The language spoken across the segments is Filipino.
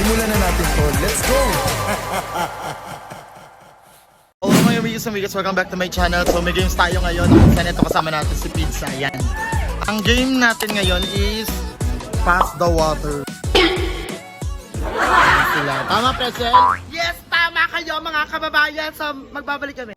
Simulan na natin to. Let's go! Amigos amigos, welcome back to my channel. So may games tayo ngayon. Saan ito kasama natin si Pizza. Yan. Ang game natin ngayon is Pass the Water. Ayan Sila. Tama, Presel? Yes, tama kayo mga kababayan. So, magbabalik kami.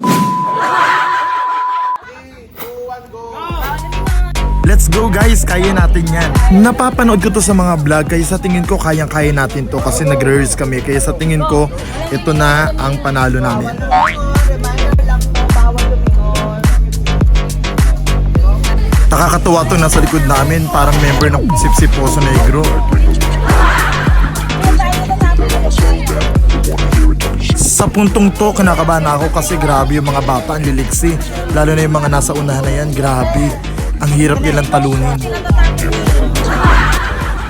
Let's go guys, kaya natin yan. Napapanood ko to sa mga vlog, kaya sa tingin ko kayang-kaya natin to kasi nagre-rehearse kami. Kaya sa tingin ko, ito na ang panalo namin. Nakakatuwa to nasa likod namin, parang member ng Sipsip Poso Negro. Sa puntong to, kinakabahan ako kasi grabe yung mga bata, ang liliksi. Lalo na yung mga nasa unahan na yan, grabe. Ang hirap nilang talunin.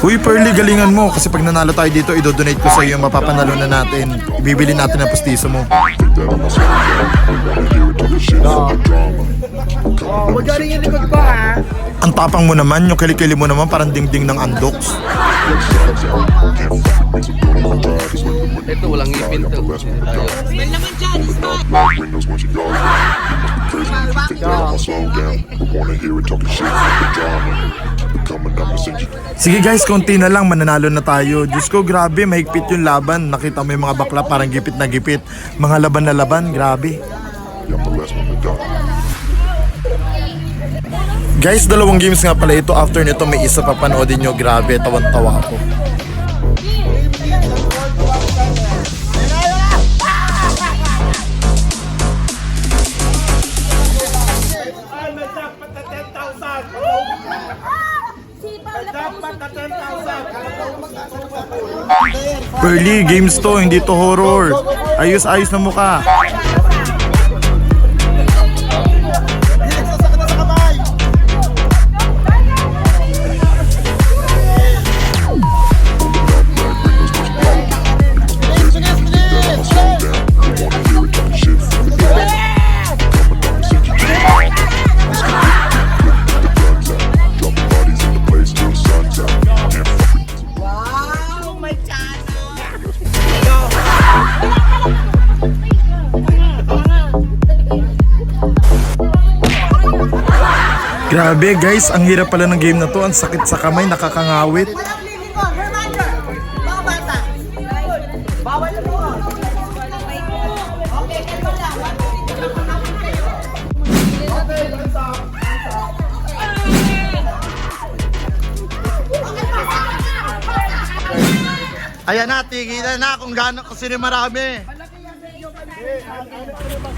Uy, Pearly, galingan mo. Kasi pag nanalo tayo dito, idodonate ko sa iyo yung mapapanalo na natin. Bibili natin ang pustiso mo. Oh, huwag yung likod ko ha. Ang tapang mo naman, yung kilikili mo naman parang dingding ng andoks. Ito, walang ngipin to. Sige guys, konti na lang, mananalo na tayo. Diyos ko, grabe, mahigpit yung laban. Nakita mo yung mga bakla, parang gipit na gipit. Mga laban na laban, grabe. Last one to die. Guys, dalawang games nga pala ito. After nito, may isa pa panoodin nyo. Grabe, tawan-tawa ako. Ay, may jackpot na 10,000! Jackpot na 10,000! Pearly, games to, hindi to horror. Ayos-ayos na mukha. Grabe guys, ang hirap pala ng game na to. Ang sakit sa kamay, nakakangawit. Ayan na, tigilan na kung gaano kasi ni marami.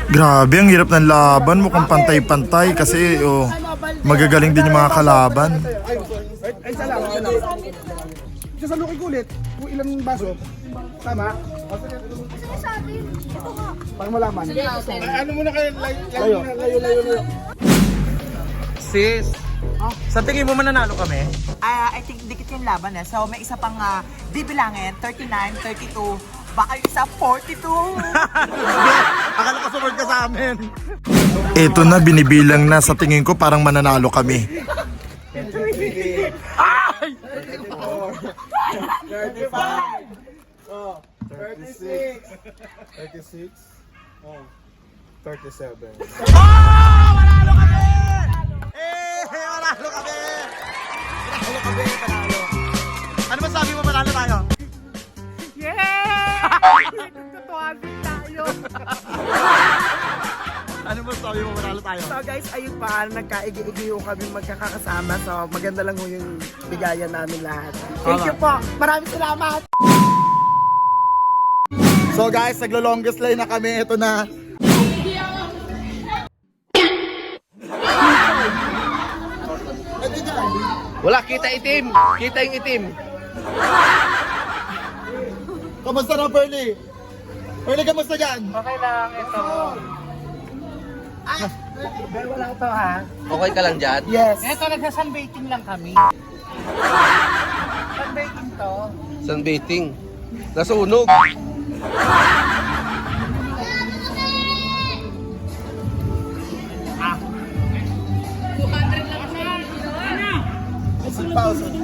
Grabe, ang hirap ng laban. Mukhang pantay-pantay kasi oh, magagaling din yung mga kalaban. Ay, isa lang, isa lang. Isa sa lukig ulit, kung ilang baso, tama? Para malaman. Ay, ano muna kayo, layo, layo, layo, layo, layo. Sis, sa tingin mo mananalo kami? Ah, I think dikit yung laban eh. So, may isa pang ah, bibilangin. 39, 32. Baka yung isa 42. Akala ko support ka sa amin. Ito na, binibilang na. Sa tingin ko, parang mananalo kami. 36. 36. Oh. 37. Oh! Manalo kami! Eh, manalo kami! Manalo kami, manalo. Ano ba sabi mo manalo tayo? Yeah! Tutuwagin tayo. Ano ba sabi mo manalo tayo? So guys, ayun pa, nagkaigi-igi yung kami magkakasama. So maganda lang ho yung bigayan namin lahat. Thank Tama. you po. Maraming salamat. So guys, naglo-longest line na kami. Ito na. Wala, kita itim. Kita yung itim. Kamusta na, Pearly? Pearly, kamusta dyan? Okay lang, ito. Ah, Pero wala ito ha. Okay ka lang dyan? Yes. Eto, nagsa-sunbathing lang kami. Sunbathing to. Sunbathing. Nasunog. Thousand.